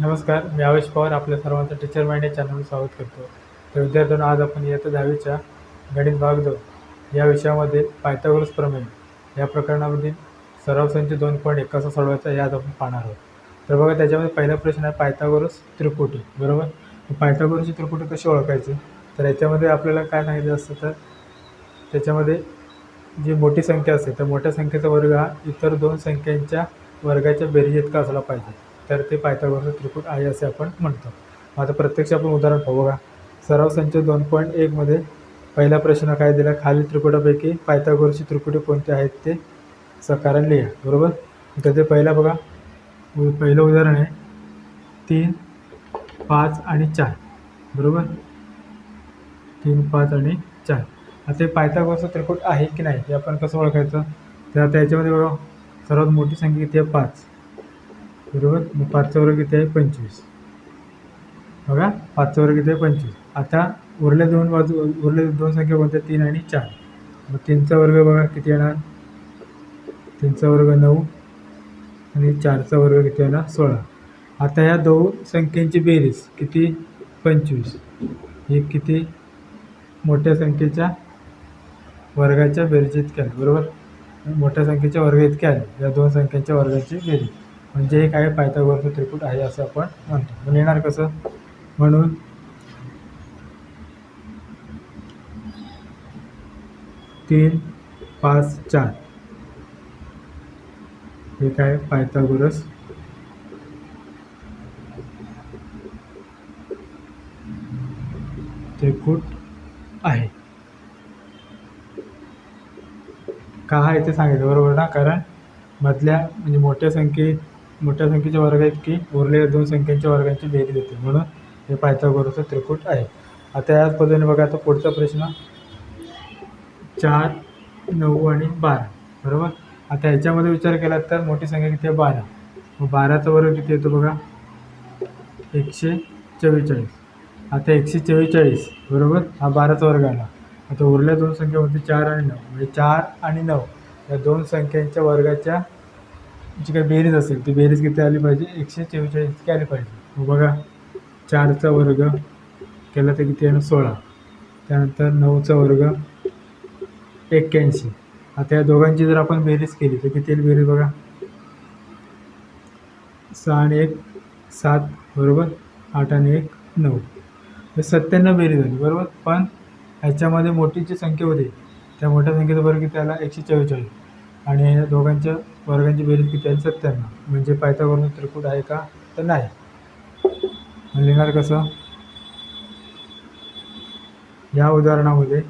नमस्कार मी आवेश पवार आपल्या सर्वांचं टीचर माइंड या चॅनलवर स्वागत करतो. तर विद्यार्थ्यांना आज आपण इयत्ता दहावीच्या गणित भाग दोन या विषयामध्ये पायथागोरस प्रमेय या प्रकरणामधील सराव संच दोन पॉईंट एक कसा सोडवायचा हे आज आपण पाहणार आहोत. तर बघा त्याच्यामध्ये पहिला प्रश्न आहे पायथागोरस त्रिपुटी बरोबर? पायथागोरसची त्रिपुटी कशी ओळखायची? तर याच्यामध्ये आपल्याला काय सांगितलं असतं तर त्याच्यामध्ये जी मोठी संख्या असते तर मोठ्या संख्येचा वर्ग हा इतर दोन संख्यांच्या वर्गाच्या बेरीज इतका असला पाहिजे. तर ते पायथागोरसचं त्रिकूट आहे असे आपण म्हणतो. आता प्रत्यक्ष आपण उदाहरण पाहू बघा. सराव संच दोन पॉईंट एकमध्ये पहिला प्रश्न काय दिला? खालील त्रिकुटापैकी पायथागोरसची त्रिकुटे कोणते आहेत ते सकारण लिहा. बरोबर? तर ते पहिला बघा. पहिलं उदाहरण आहे. तीन पाच आणि चार. बरोबर? तीन पाच आणि चार. आता हे पायथागोरसचं त्रिकूट आहे की नाही हे आपण कसं ओळखायचं? तर आता याच्यामध्ये बघा. सर्वात मोठी संख्या किती आहे? पाच. बरोबर मग पाचचा वर्ग किती आहे? पंचवीस. बघा पाचचा वर्ग किती आहे? पंचवीस. आता उरल्या दोन बाजू उरल्या दोन संख्या कोणत्या? तीन आणि चार. मग तीनचा वर्ग बघा किती येणार? तीनचा वर्ग नऊ आणि चारचा वर्ग किती येणार? सोळा. आता ह्या दोन संख्येची बेरीज किती? पंचवीस. ही किती? मोठ्या संख्येच्या वर्गाच्या बेरीज इतक्या बरोबर? मोठ्या संख्येच्या वर्ग इतक्या आले या दोन संख्येच्या वर्गाची बेरीज. म्हणजे हे काय पायथागोरचं त्रिकूट आहे असं आपण म्हणतो. पण येणार कसं? म्हणून तीन पाच चार. हे काय? पायथागोरस त्रिकूट आहे. का आहे ते सांगितलं? बरोबर ना? कारण मधल्या म्हणजे मोठ्या संख्येत मोठ्या संख्येच्या वर्ग आहेत की उरलेल्या दोन संख्यांच्या वर्गांची बेरीज देते म्हणून हे पायथागोरसचं त्रिकूट आहे. आता याच पद्धतीने बघा आता पुढचा प्रश्न. चार नऊ आणि बारा. बरोबर? आता ह्याच्यामध्ये विचार केला तर मोठी संख्या किती आहे? बारा. मग बाराचा वर्ग किती येतो बघा? एकशे चव्वेचाळीस. आता एकशे चव्वेचाळीस. बरोबर? हा बाराचा वर्ग आला. आता उरल्या दोन संख्या होती चार आणि नऊ. म्हणजे चार आणि नऊ या दोन संख्यांच्या वर्गाच्या जी काही बेरीज असेल ती बेरीज किती आली पाहिजे? एकशे चव्वेचाळीस इतकी आली पाहिजे. मग बघा चारचा वर्ग केला तर किती आहे? ना सोळा. त्यानंतर नऊचा वर्ग एक्क्याऐंशी. आता या दोघांची जर आपण बेरीज केली तर किती येईल बेरीज बघा? सहा आणि एक सात बरोबर आठ आणि एक नऊ. तर सत्त्याण्णव बेरीज झाली बरोबर? पण ह्याच्यामध्ये मोठी जी संख्या होती. त्या मोठ्या संख्येचा वर्ग किती आला? एकशे चव्वेचाळीस. आणि या दोघांच्या वर्गांची बेरीज किती आहे? सत्त्याण्णव. म्हणजे पायथागोरस त्रिकूट आहे का? तर नाही. लिहिणार कसं? या उदाहरणामध्ये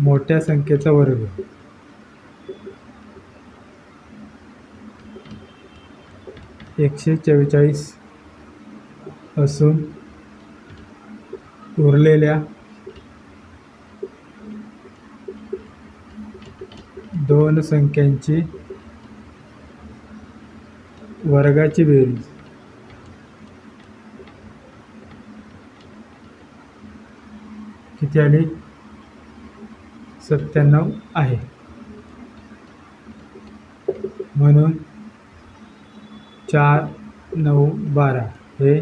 मोठ्या संख्येचा वर्ग. एकशे चव्वेचाळीस असून उरलेल्या दोन संख्यांची वर्गाची बेरीज. किती आली? सत्त्याण्णव आहे. म्हणून चार नऊ बारा हे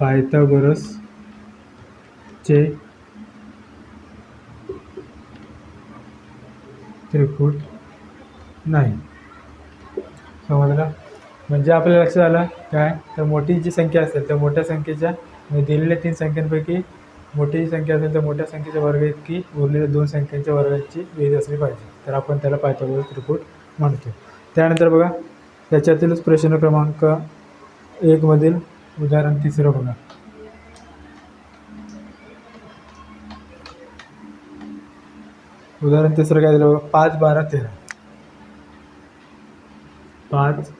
पायथागोरसचे त्रिकूट नाही. समजलं? म्हणजे आपल्या लक्षात आलं काय? तर मोठी जी संख्या असेल तर मोठ्या संख्येच्या म्हणजे दिलेल्या तीन संख्यांपैकी मोठी संख्या असेल तर मोठ्या संख्येच्या वर्ग इतकी उरलेल्या दोन संख्यांच्या वर्गाची बेरीज असली पाहिजे. तर आपण त्याला पायथागोरस त्रिकूट म्हणतो. त्यानंतर बघा त्याच्यातीलच प्रश्न क्रमांक एकमधील उदाहरण तिसरं बघा. उदाहरण तिसरं काय दिलं? पाच बारा तेरा. पाच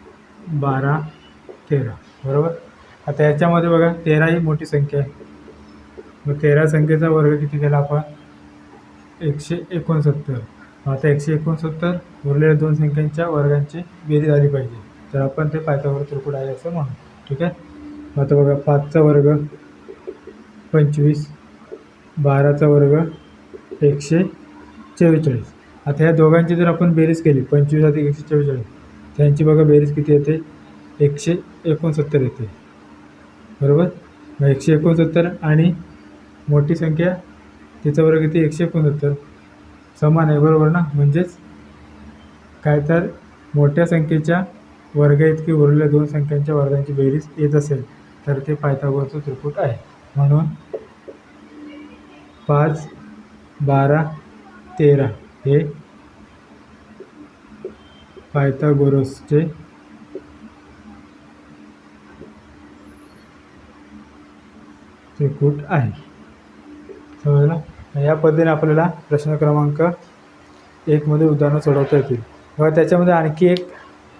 बारा तेरा. बरोबर? आता याच्यामध्ये बघा तेरा ही मोठी संख्या आहे. मग तेरा संख्येचा वर्ग किती केला आपण? एकशे एकोणसत्तर. आता एकशे एकोणसत्तर उरलेल्या दोन संख्यांच्या वर्गांची बेरीज आली पाहिजे. तर आपण ते पायथागोरस त्रिकूट आहे असं म्हणू. ठीक आहे? आता बघा पाचचा वर्ग पंचवीस बाराचा वर्ग एकशे चव्वेचाळीस. आता ह्या दोघांची जर आपण बेरीज केली पंचवीस अधिक एकशे चव्वेचाळीस त्यांची बघा बेरीज किती येते? एकशे एकोणसत्तर येते. बरोबर? मग एकशे एकोणसत्तर आणि मोठी संख्या तिचा वर्ग किती? एकशे एकोणसत्तर. समान आहे बरोबर ना? म्हणजेच काय तर मोठ्या संख्येच्या वर्ग इतकी उरलेल्या दोन संख्यांच्या वर्गांची बेरीज येत असेल तर ते पायथागोरचं त्रिकूट आहे. म्हणून पाच बारा तेरा हे पायथागोरसचे त्रिकूट आहे. समजलं? या पद्धतीने आपल्याला प्रश्न क्रमांक एकमध्ये उदाहरणं सोडवता येतील. बघा त्याच्यामध्ये आणखी एक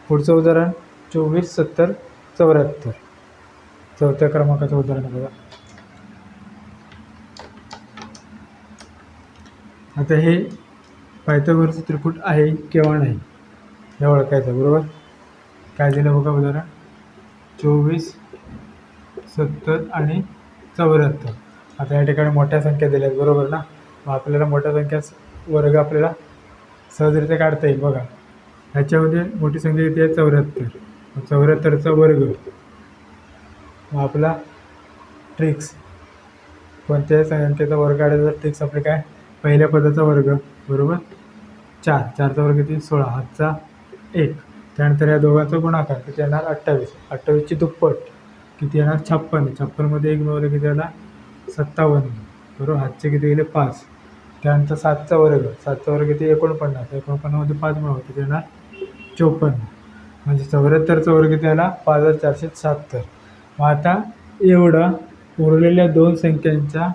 पुढचं उदाहरण चोवीस सत्तर चौऱ्याहत्तर. चौथ्या क्रमांकाचं उदाहरण बघा. आता हे पायथागोरचं त्रिकूट आहे किंवा नाही. हे ओळखायचं बरोबर? काय दिलं बघा उदाहरण चोवीस सत्तर आणि चौऱ्याहत्तर. आता या ठिकाणी मोठ्या संख्या दिल्या आहेत बरोबर ना? मग आपल्याला मोठ्या संख्या वर्ग आपल्याला सहजरित्या काढता येईल. बघा ह्याच्यामध्ये मोठी संख्या किती आहे? चौऱ्याहत्तर. चौऱ्याहत्तरचा वर्ग. मग आपला ट्रिक्स कोणत्याही संख्येचा वर्ग काढायचा ट्रिक्स आपले काय? पहिल्या पदाचा वर्ग बरोबर? चार. चारचा वर्ग किती? सोळा. हातचा एक. त्यानंतर या दोघांचा गुणाकार किती येणार? अठ्ठावीस. अठ्ठावीसची दुप्पट किती येणार? छप्पन. छप्पनमध्ये एक मिळवलं किती आला सत्तावन्न. बरोबर? हातचे किती गेले? पाच. त्यानंतर सातचा वर्ग. सातचा वर्ग किती? एकोणपन्नास. एकोणपन्नासमध्ये पाच मिळवलं. किती येणार? चोपन्न. म्हणजे चौऱ्याहत्तरचा वर्ग किती आला? पाच हजार चारशे शहात्तर मग आता एवढं उरलेल्या दोन संख्यांच्या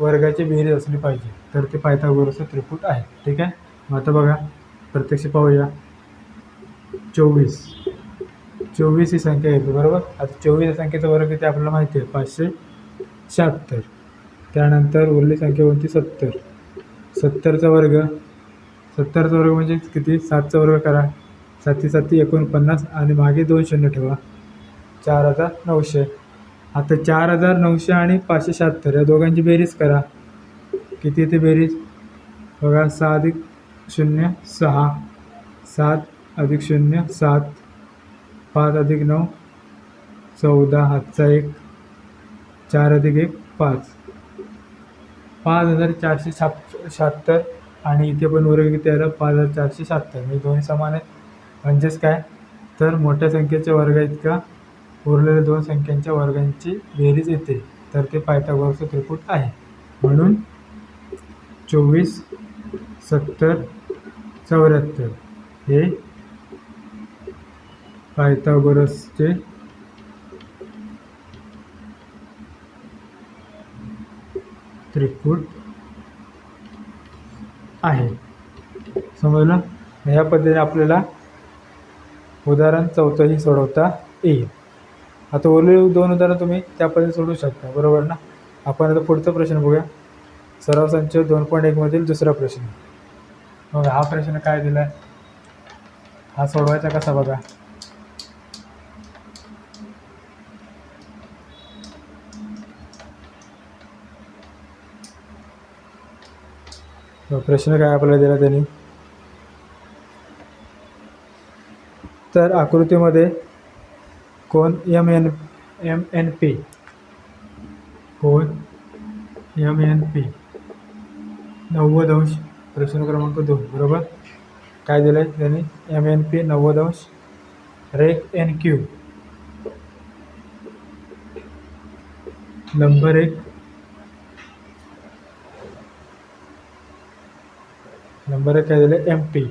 वर्गाची बेरीज असली पाहिजे. तर ते पायथागोरसचं त्रिपुट आहे. ठीक आहे? मग आता बघा प्रत्यक्ष पाहूया. चोवीस. चोवीस ही संख्या येते बरोबर? आता चोवीस या संख्येचा वर्ग किती आपल्याला माहिती आहे? पाचशे शहात्तर. त्यानंतर उरली संख्या कोणती? सत्तर. सत्तरचा वर्ग. सत्तरचा वर्ग म्हणजे किती? सातचा वर्ग करा. साती साती एकोणपन्नास आणि मागे दोन शून्य ठेवा. चार हजार नऊशे. आता चार हजार नऊशे आणि पाचशे शहात्तर या दोघांची बेरीज करा. किती येते बेरीज? बघा सहा अधिक शून्य सहा. सात अधिक शून्य सात. पाच अधिक नऊ चौदा. हातचा एक. चार अधिक एक पाच. पाच हजार चारशे छाप शहात्तर. आणि इथे पण वर्ग किती आलं? पाच हजार चारशे शहात्तर. म्हणजे दोन्ही समान आहेत. म्हणजेच काय? तर मोठ्या संख्येच्या वर्गा इतका उरलेल्या दोन संख्यांच्या वर्गांची बेरीज येते. तर ते पायथागोरसचं त्रिकूट आहे. म्हणून चोवीस सत्तर चौऱ्याहत्तर. हे पायथागोरसचे त्रिकूट आहे. समजलं? ह्या पद्धतीने आपल्याला उदाहरण चौथंही सोडवता येईल. आता उरलेली दोन उदाहरणं तुम्ही त्या पद्धतीने सोडवू शकता. बरोबर ना? आपण आता पुढचा प्रश्न बघूया. सराव संच दोन पॉईंट एकमधील दुसरा प्रश्न. बघा हा प्रश्न काय दिला आहे हा सोडवायचा कसा बघा? हो, प्रश्न काय आपल्याला दिला त्यांनी? तर आकृतीमध्ये कोण M N M N P कोण एम एन पी नव्वद अंश प्रश्न क्रमांक दोन बरोबर? काय दिलं आहे त्यांनी? एम एन पी नव्वद अंश रेक एन क्यू नंबर एक. नंबर एक काय दिलं एम पी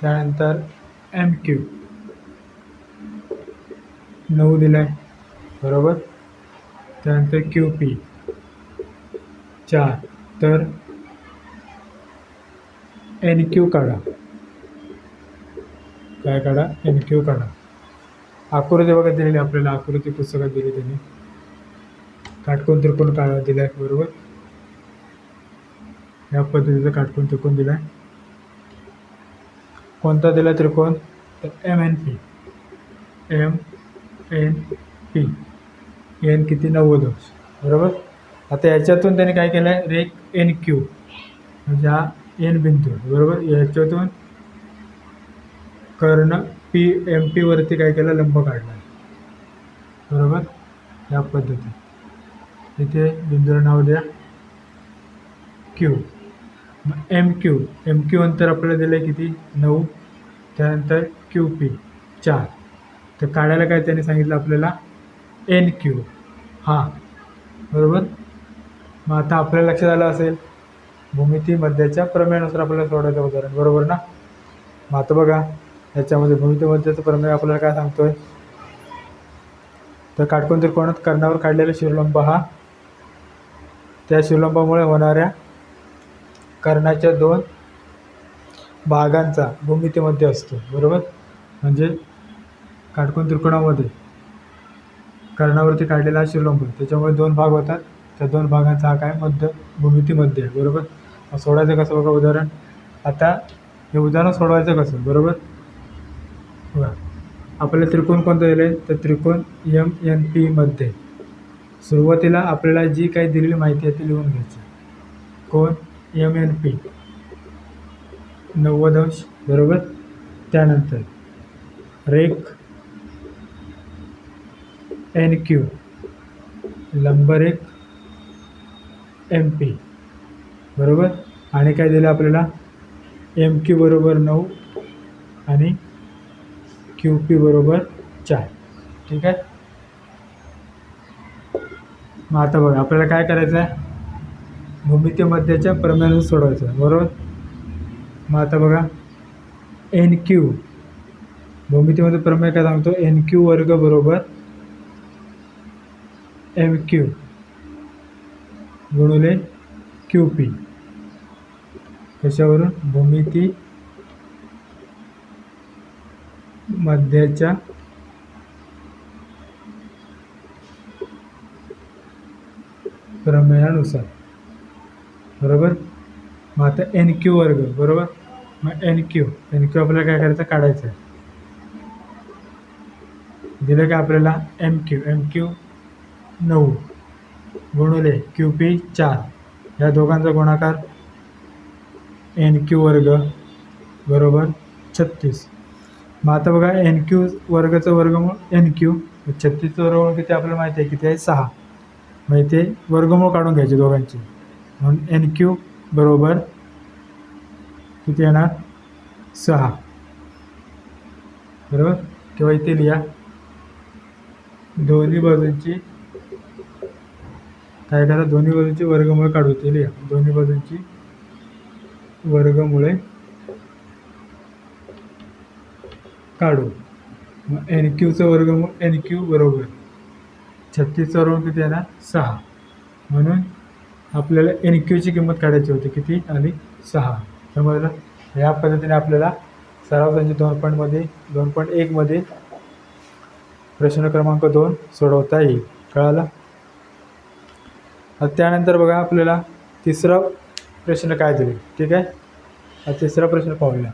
त्यानंतर एम क्यू नऊ दिलं आहे बरोबर? त्यानंतर क्यू पी चार. तर एन क्यू काढा. काय काढा? एन क्यू काढा. आकृती बघा दिलेली आपल्याला. आकृती पुस्तकात दिली त्यांनी. काटकोण त्रिकोण काढा दिला आहे बरोबर. या पद्धतीचा काटकोण त्रिकोण दिला आहे कोणता दिला त्रिकोण? तर M N P M N P N किती? नव्वद अंश बरोबर? आता याच्यातून त्याने काय केलं आहे रेक एन क्यू म्हणजे हा एन बिंदू. बरोबर? याच्यातून कर्ण पी एम पीवरती काय केलं? लंब काढला. बरोबर? या पद्धतीत. इथे बिंदूला नाव द्या. Q M Q M Q अंतर आपल्याला दिलं आहे किती? नऊ. त्यानंतर क्यू पी चार. तर काढायला काय त्याने सांगितलं आपल्याला? एन क्यू हां. बरोबर? मग आता आपल्या लक्षात आलं असेल भूमिती मध्याच्या प्रमेयानुसार आपल्याला सोडायचं उदाहरण. बरोबर ना? मग आता बघा याच्यामध्ये भूमिती मध्याचं प्रमेय आपल्याला काय सांगतोय? तर काटकोण त्रिकोणात कर्णावर काढलेला शिवलंब हा त्या शिवलंबामुळे होणाऱ्या कर्णाच्या दोन भागांचा भूमितीमध्ये असतो. बरोबर? म्हणजे काटकोण त्रिकोणामध्ये. कर्णावरती काढलेला हा शिवलंब त्याच्यामुळे दोन भाग होतात. त्या दोन भागांचा हा काय मध्य भूमितीमध्ये आहे बरोबर? सोडायचं कसं बघा उदाहरण? आता हे उदाहरण सोडवायचं कसं बरोबर? बघा. आपल्याला त्रिकोण कोणतं दिलं आहे तर त्रिकोण एम एन पीमध्ये सुरुवातीला आपल्याला जी काही दिलेली माहिती आहे ती लिहून घ्यायची. कोण? एम एन पी नव्वद अंश बरोबर? त्यानंतर रेक एन क्यू नंबर एक एम पी बरोबर? आणि काय दिलं आपल्याला? एम क्यू बरोबर नऊ आणि क्यू पी बरोबर चार. ठीक आहे? मग आता बघा आपल्याला काय करायचं आहे भूमितीमध्येच्या प्रमेयानुसार सोडवायचं आहे बरोबर? मग आता बघा एन क्यू भूमितीमध्ये प्रमेय काय सांगतो? एन क्यू वर्ग बरोबर एम क्यू. गुणुले क्यू पी. कशावरून? भूमिती मध्याच्या प्रमेयानुसार. बरोबर? मग आता एन क्यू वर्ग बरोबर? मग एन क्यू. एन क्यू आपल्याला काय करायचं? काढायचं आहे. दिलं का आपल्याला? M Q. एम क्यू नऊ गुणुले क्यू पी चार. या दोघांचा गुणाकार एन क्यू वर्ग बरोबर छत्तीस. मग आता बघा एन क्यू वर्गाचं वर्गमूळ एन क्यू छत्तीसचं वर्गमूळ किती आपल्याला माहिती आहे? किती आहे? सहा. मग इथे वर्गमूळ काढून घ्यायचे दोघांची. म्हणून एन क्यू बरोबर किती येणार? सहा. बरोबर? किंवा इथे लिहा? दोन्ही बाजूंची काय दोन्ही बाजूची वर्गमुळे काढू ते लिहा. दोन्ही बाजूंची वर्गमुळे काढू. मग एन क्यूचं वर्गमूळ एन क्यू बरोबर. छत्तीसचा वर्गमूळ किती आहे ना? सहा. म्हणून आपल्याला एन क्यूची किंमत काढायची होती किती? आली सहा. समजलं या पद्धतीने आपल्याला सराव संच दोन पॉईंटमध्ये दोन पॉईंट एकमध्ये प्रश्न क्रमांक दोन सोडवता येईल. कळालं? आता त्यानंतर बघा आपल्याला तिसरा प्रश्न काय दिले ठीक आहे? आता तिसरा प्रश्न पाहूया.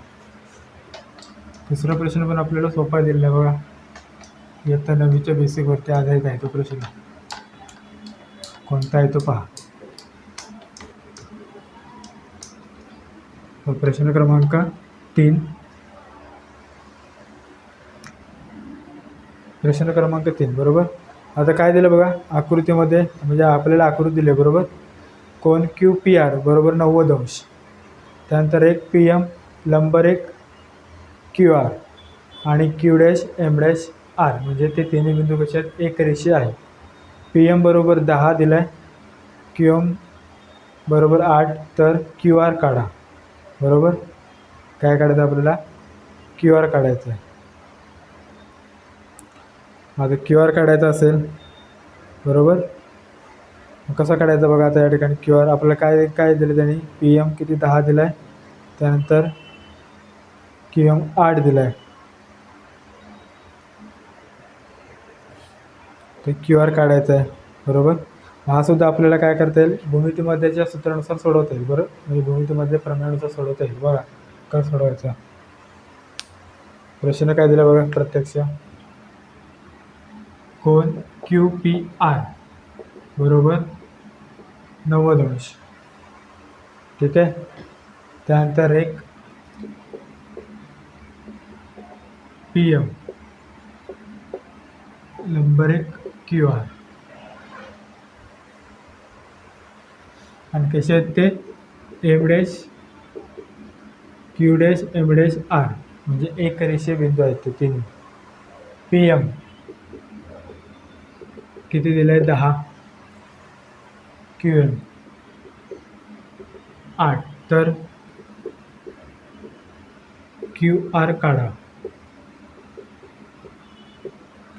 तिसरा प्रश्न पण आपल्याला सोपा दिलेला आहे बघा. इयत्ता नववीच्या बेसिकवरती आधारित आहे तो प्रश्न. कोणता आहे तो पहा. प्रश्न क्रमांक तीन. प्रश्न क्रमांक तीन बरोबर? आता काय दिलं बघा? आकृतीमध्ये म्हणजे आपल्याला आकृती दिली बरोबर? कोण क्यू पी आर बरोबर नव्वद अंश. त्यानंतर एक पी एम लंबर एक क्यू आर आणि Q dash M dash R म्हणजे ते तिन्ही बिंदू कसे आहेत? एक रेषे आहे. पी एम बरोबर दहा दिला आहे क्यू एम बरोबर आठ तर क्यू आर काढा. बरोबर? काय काढायचं आपल्याला? क्यू आर काढायचं आहे. माझं क्यू आर काढायचा असेल बरोबर? मग कसा काढायचा बघा आता या ठिकाणी क्यू आर? आपल्याला काय काय दिलं त्यांनी? पी एम किती दहा दिला आहे त्यानंतर क्यू एम आठ दिला आहे ते क्यू आर काढायचं आहे बरोबर हा सुद्धा आपल्याला काय करता येईल? भूमितीमध्येच्या सूत्रानुसार सोडवता येईल बरोबर म्हणजे भूमितीमध्ये प्रमाणानुसार सोडवता येईल. बघा कसं सोडवायचा? प्रश्न काय दिला बघा प्रत्यक्ष? कोण क्यू पी आर बरोबर? नव्वद अंश. ठीक आहे? त्यानंतर एक पी एम. नंबर एक क्यू आर. आणि कसे आहेत ते? M dash Q dash M dash R. म्हणजे एक रेषे बिंदू आहेत ते तीन पी एम. किती दिलं आहे दहा. क्यू एम आठ. तर क्यू आर काढा.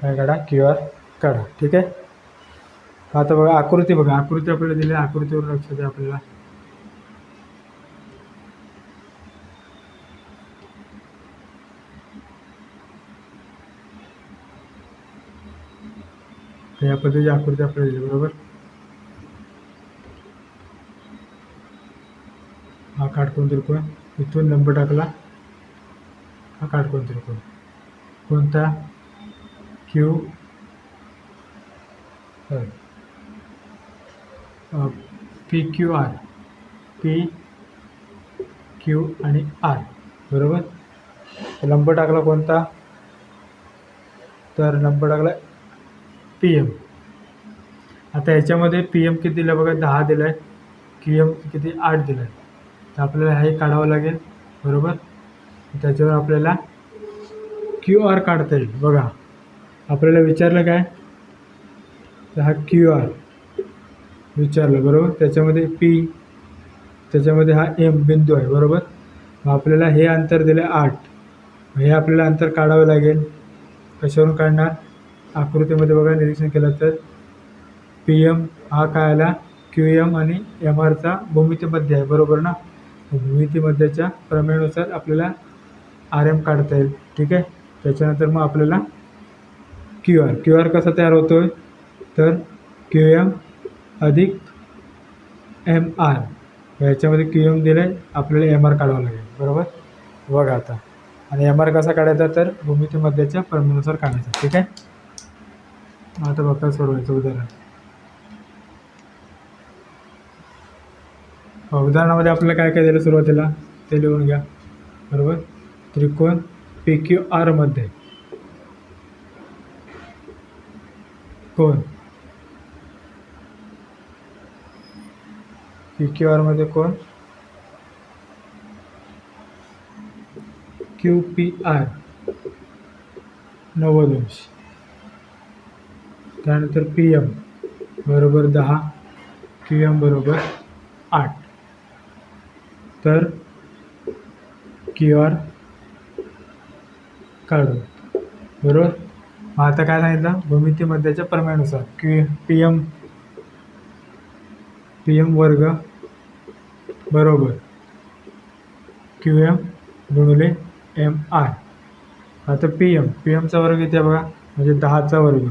काय काढा? क्यू आर काढा. ठीक आहे? आता बघा आकृती बघा. आकृती आपल्याला दिली आहे, आकृतीवर लक्ष द्या आपल्याला. या पद्धतीची आकृती आपल्याला दिली बरोबर? हा काटकोण त्रिकोण. इथून लंब टाकला. हा काटकोण त्रिकोण. कोणता? Q P Q R P Q आणि आर बरोबर? लंब टाकला कोणता? तर लंब टाकला पी एम आता याच्यामध्ये पी एम किती दिलं बघा? दहा दिलं आहे क्यू एम किती? आठ दिलं आहे तर आपल्याला हे काढावं लागेल. बरोबर? त्याच्यावर आपल्याला क्यू आर काढता येईल. बघा. आपल्याला विचारलं काय? तर हा क्यू आर विचारलं. बरोबर? त्याच्यामध्ये पी त्याच्यामध्ये हा एम बिंदू आहे. बरोबर? मग आपल्याला हे अंतर दिलं आहे आठ. मग हे आपल्याला अंतर काढावं लागेल. कशावरून काढणार? आकृतीमध्ये बघा निरीक्षण केलं तर पी एम हा काय आला? क्यू एम आणि एम आरचा भूमितीमध्ये आहे बरोबर ना? भूमितीमध्येच्या प्रमेयानुसार आपल्याला आर एम काढता येईल ठीक आहे? त्याच्यानंतर मग आपल्याला क्यू आर क्यू आर कसा तयार होतो आहे तर क्यू एम अधिक एम आर ह्याच्यामध्ये क्यू एम दिलं आहे आपल्याला एम आर काढावं लागेल बरोबर? बघा आता. आणि एम आर कसा काढायचा? तर भूमितीमध्येच्या प्रमेयानुसार काढायचा ठीक आहे? आता बघा सोडवायचं उदाहरण. हो, उदाहरणामध्ये आपल्याला काय काय दिलं सुरुवातीला ते लिहून घ्या. बरोबर? त्रिकोण पी क्यू आरमध्ये कोण? पी क्यू आरमध्ये कोण? क्यू पी आर नव्वद अंश. त्यानंतर पी एम बरोबर दहा क्यू एम बरोबर आठ. तर क्यू आर काढू बरोबर? मग आता काय सांगितलं? भूमिती मध्याच्या प्रमेयानुसार Q P M P M वर्ग बरोबर क्यू एम गुणिले एम आय आता पी एम पी एमचा वर्ग येते बघा? म्हणजे दहाचा वर्ग.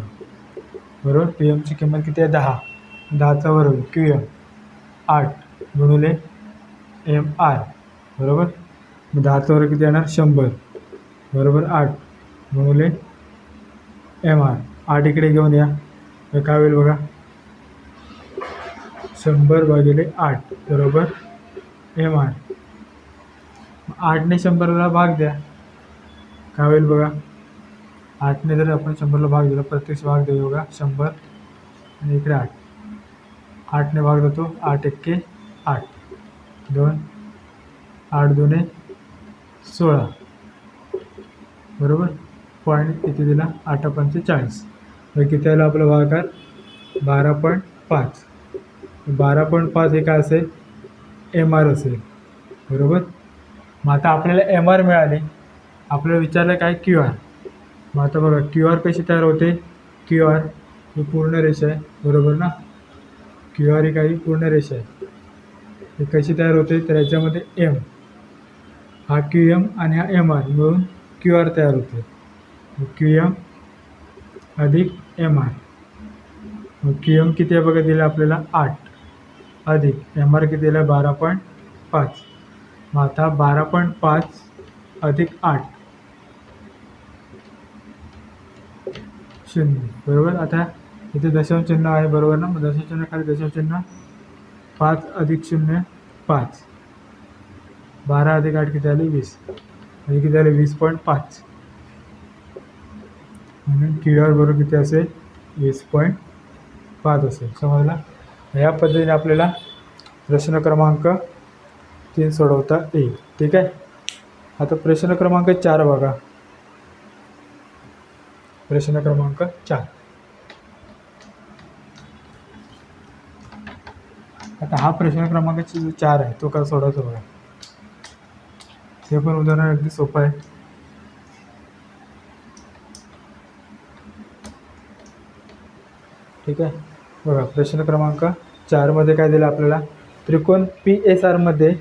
बरोबर? पी एमची किंमत किती आहे? दहा. दहाचा वर्ग क्यू एम आठ गुणिले एम आर बरोबर? मग दहाचा वर्ग किती येणार? शंभर. बरोबर? आठ गुणिले एम आर आठ इकडे घेऊन या. तर काय होईल बघा? शंभर भागिले आठ. बरोबर? एम आर आठने शंभरला भाग द्या. काय होईल बघा? आठने जर आपण शंभरला भाग दिला प्रत्यक्ष भाग देऊ बघा शंभर. आणि इकडे आठ. आठने भाग देतो आठ एक्के आठ. दोन. आठ दोने सोळा. बरोबर? पॉईंट किती दिला? आठ पंचेचाळीस मग किती आला आपला भागाकार बारा पॉईंट पाच. बारा पॉईंट पाच हे काय असेल? एम आर असेल. बरोबर? मग आता आपल्याला एम आर मिळाले. आपल्याला विचारलं काय? क्यू आर मग आता बघा क्यू आर कशी तयार होते? क्यू आर ही पूर्ण रेषा आहे बरोबर ना? क्यू आर ही काही पूर्ण रेषा आहे. ही कशी तयार होते? तर याच्यामध्ये एम हा क्यू एम आणि हा एम आर मिळून क्यू आर तयार होते. क्यू एम अधिक एम आर मग क्यू एम किती आहे बघा दिलं आपल्याला आठ. अधिक एम आर किती दिलं? बारा पॉईंट पाच. मग आता बारा पॉईंट पाच अधिक आठ. शून्य. बरोबर? आता इथे दशमचिन्ह आहे बरोबर ना? मग दशमचिन्हाखाली दशमचिन्ह खाली पाच अधिक शून्य पाच. बारा अधिक आठ किती आले? वीस. म्हणजे किती आले? वीस पॉईंट पाच. म्हणून किड्यावर बरोबर किती असेल? वीस पॉईंट पाच असेल. समजला? या पद्धतीने आपल्याला प्रश्न क्रमांक तीन सोडवता येईल. ठीक आहे? आता प्रश्न क्रमांक चार बघा. प्रश्न क्रमांक चार. आता हा प्रश्न क्रमांक चार आहे तो का सोडायचा बघा. हे पण उदाहरण अगदी सोपं आहे. ठीक आहे? बघा प्रश्न क्रमांक चारमध्ये काय दिलं आपल्याला? त्रिकोण पी एस आरमध्ये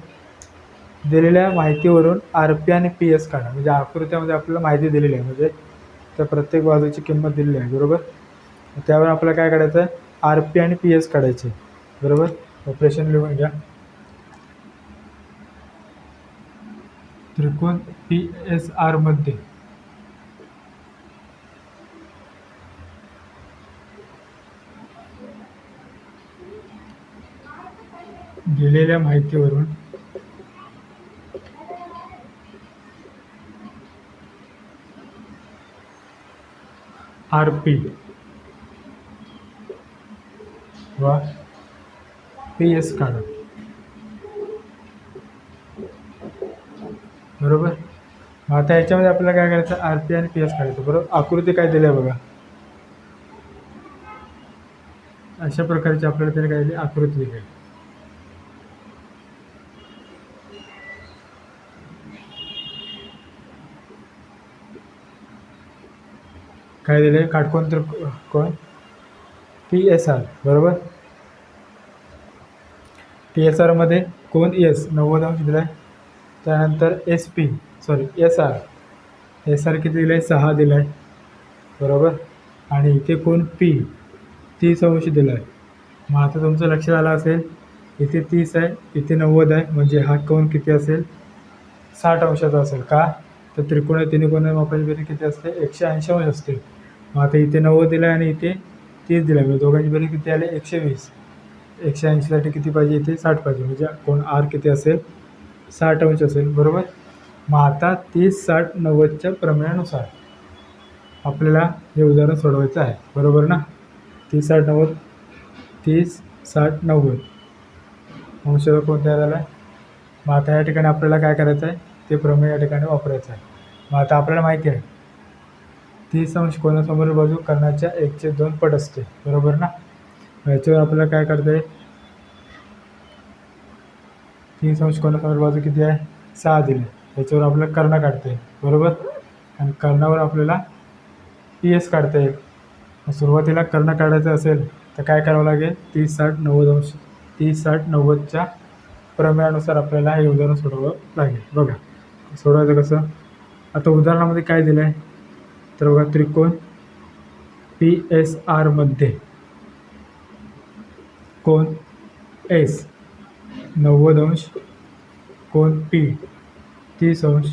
दिलेल्या माहितीवरून आर पी आणि पी एस काढा. म्हणजे आकृत्यामध्ये आपल्याला माहिती दिलेली आहे. म्हणजे त्या प्रत्येक बाजूची किंमत दिलेली आहे बरोबर? त्यावर आपल्याला काय काढायचं आहे? आर पी आणि पी एस काढायचे बरोबर? ऑपरेशन लिहून घ्या त्रिकोण पी एस आरमध्ये दिलेल्या माहितीवरून आर पी व. पी एस काढा. बरोबर? आता याच्यामध्ये आपल्याला काय करायचं? आर पी आणि पी एस काढायचं. बरोबर? आकृती काय दिली आहे बघा. अशा प्रकारची आपल्याला त्याने काय दिली? आकृती दिली आहे. काय दिले काटकोण तर कोण? पी एस आर बरोबर? पी एस आरमध्ये कोण? एस नव्वद अंश दिला आहे त्यानंतर S P sorry S R S R किती दिलं आहे सहा दिला आहे बरोबर? आणि इथे कोण? पी तीस अंश दिला आहे मग आता तुमचं लक्षात आलं असेल इथे तीस आहे इथे नव्वद आहे म्हणजे हा कोण किती असेल? साठ अंशाचा असेल का? तर त्रिकोण तिन्ही कोण मापाची बेरीज किती असते? एकशे ऐंशी अंश असते. मग आता इथे नव्वद दिलं आहे आणि इथे तीस दिलं आहे म्हणजे दोघांची बेरीज किती आले? एकशे वीस. एकशे ऐंशीसाठी किती पाहिजे? इथे साठ पाहिजे. म्हणजे कोण आर किती असेल? साठ अंश असेल. बरोबर? मग आता तीस साठ नव्वदच्या प्रमाणानुसार आपल्याला हे उदाहरण सोडवायचं आहे. बरोबर ना? तीस साठ नव्वद. तीस साठ नव्वद. अंश कोणत्या झाला आहे मग आता या ठिकाणी आपल्याला काय करायचं आहे ते प्रमेय या ठिकाणी वापरायचं आहे. मग आता आपल्याला माहिती आहे तीस अंश कोणासमोर बाजू कर्णाच्या एकचे दोन पट असते. बरोबर ना? मग याच्यावर आपल्याला काय करता येईल? तीस अंश कोणासमोर बाजू किती आहे? सहा दिले. याच्यावर आपल्याला कर्ण काढता येईल. बरोबर? आणि कर्णावर आपल्याला पी एस काढता येईल. सुरुवातीला कर्ण काढायचं असेल तर काय करावं लागेल? तीस साठ नव्वद अंश तीस साठ नव्वदच्या प्रमेयानुसार आपल्याला हे उदाहरण सोडवावं लागेल. बघा. सोडवायचं कसं? आता उदाहरणामध्ये काय दिलं आहे तर बघा त्रिकोण पी एस आरमध्ये कोण? एस नव्वद अंश. कोण? पी तीस अंश.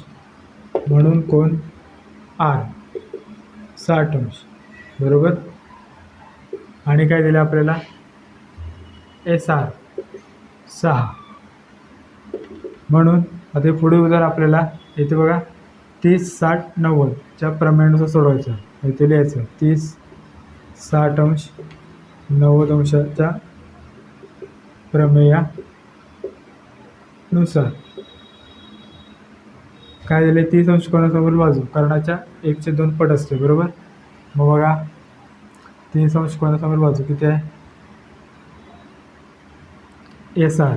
म्हणून कोण? आर साठ अंश. बरोबर? आणि काय दिलं आपल्याला? एस आर सहा. म्हणून आता पुढे उदाहरण आपल्याला इथे बघा तीस साठ नव्वदच्या प्रमाणानुसार सोडवायचं. इथे लिहायचं तीस साठ अंश नव्वद अंशाच्या प्रमेयानुसार. काय दिले तीस अंश कोणासमोर बाजू? कर्णाच्या एकचे दोन पट असते बरोबर? मग बघा तीस अंश कोणासमोर बाजू किती आहे? S R.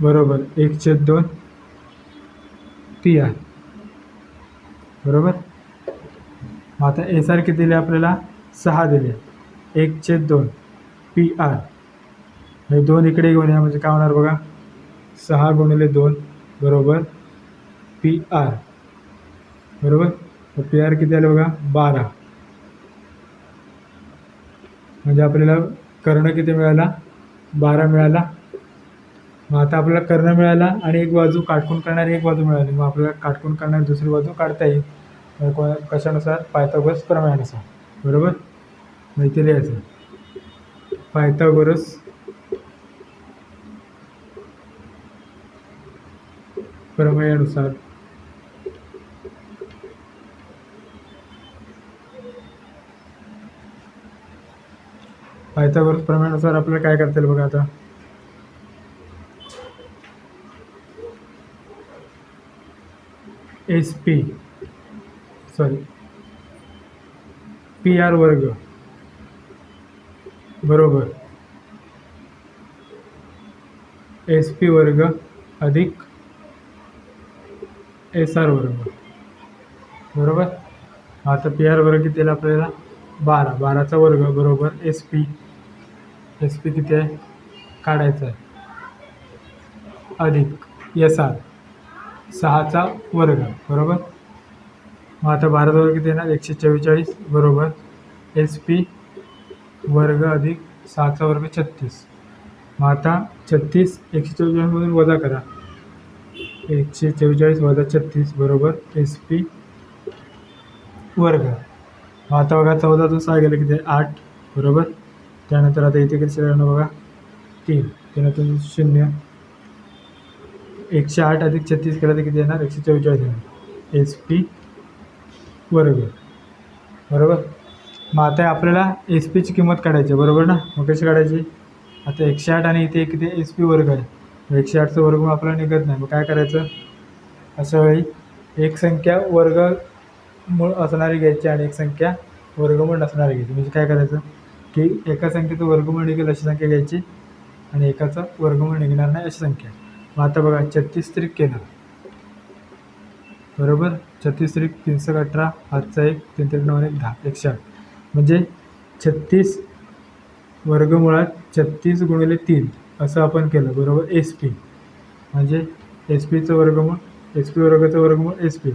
बरोबर एकचे दोन पी आर बरोबर? मग आता एस आर किती दिले आपल्याला? सहा दिले. एक छेद दोन. पी आर म्हणजे दोन इकडे घेऊन या म्हणजे काय होणार बघा? सहा गुणिले दोन बरोबर? पी आर बरोबर? पी आर किती आले बघा? बारा. म्हणजे आपल्याला कर्ण किती मिळाला? बारा मिळाला. मग आता आपल्याला कर्ण मिळाला आणि एक बाजू काटकून करणारी एक बाजू मिळाली. मग आपल्याला काटकून करणारी दुसरी बाजू काढता येईल. कशानुसार? पायथागोरस प्रमाणानुसार बरोबर? माहिती लिहायचं पायथागोरस प्रमेयानुसार. पायथागोरस प्रमाणानुसार आपल्याला काय करता येईल बघा आता? S P. Sorry P R वर्ग. बरोबर. एस पी वर्ग अधिक एस आर वर्ग. बरोबर? आता पी आर वर्ग किती आपल्याला? बारा. बाराचा वर्ग बरोबर. S P. एस पी किती आहे? काढायचा आहे. अधिक. S R. सहाचा वर्ग बरोबर? मग आता बाराचा वर्ग किती येणार? एकशे चव्वेचाळीस बरोबर? एस पी वर्ग अधिक सहाचा वर्ग छत्तीस. मग आता छत्तीस एकशे चव्वेचाळीसमधून वजा करा. एकशे चव्वेचाळीस वजा छत्तीस बरोबर? एस पी वर्ग. मग आता बघा चौदातून सहा गेलं किती? आठ बरोबर? त्यानंतर आता इथे किती राहणार बघा तीन. त्यानंतर शून्य. एकशे आठ अधिक छत्तीस केलं तर किती येणार? एकशे चव्वेचाळीस येणार. एस पी बरोबर बरोबर? मग आता आपल्याला एस पीची किंमत काढायची आहे, बरोबर ना? मग कशी काढायची? आता एकशे आठ आणि इथे किती? एस पी वर्ग आहे. एकशे आठचं वर्ग मग आपल्याला निघत नाही. मग काय करायचं? अशा वेळी एक संख्या वर्ग मूळ असणारी घ्यायची आणि एक संख्या वर्गमूळ नसणारी घ्यायची. म्हणजे काय करायचं? की एका संख्येचं वर्गमूळ निघेल अशी संख्या घ्यायची आणि एकाचं वर्गमूळ निघणार नाही अशी संख्या. मग आता बघा छत्तीस त्रिक केलं. बरोबर? छत्तीस त्रिक तीनशे अठरा हातचा एक तीन त्रिक नऊ एक दहा एकशे आठ. म्हणजे छत्तीस वर्गमुळात छत्तीस गुणिले तीन असं आपण केलं. बरोबर? एस पी म्हणजे एस पीचं वर्गमूळ एस पी वर्गाचं वर्गमूळ एस पी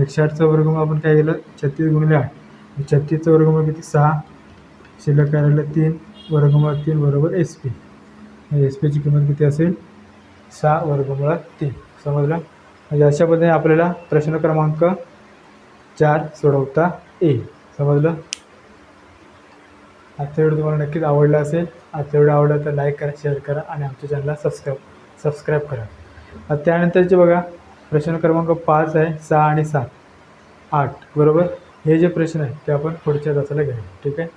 एकशे आठचं वर्गमूळ आपण काय केलं? छत्तीस गुणिले आठ. छत्तीसचं वर्गमूळ किती? सहा. शिल्लक करायला तीन वर्गमूळ तीन बरोबर? एस पी एस पीची किंमत किती असेल? सहा वर्गमुळात तीन. समजलं? म्हणजे अशा पद्धतीने आपल्याला प्रश्न क्रमांक चार सोडवता येईल. समजलं? आजचा व्हिडिओ तुम्हाला नक्कीच आवडला असेल. आजचा व्हिडिओ आवडला तर लाईक करा शेअर करा आणि आमच्या चॅनलला सबस्क्राईब सबस्क्राईब करा. त्यानंतरचे बघा प्रश्न क्रमांक पाच आहे सहा आणि सात. आठ. बरोबर? हे जे प्रश्न आहेत ते आपण पुढच्या तासाला घ्या ठीक आहे?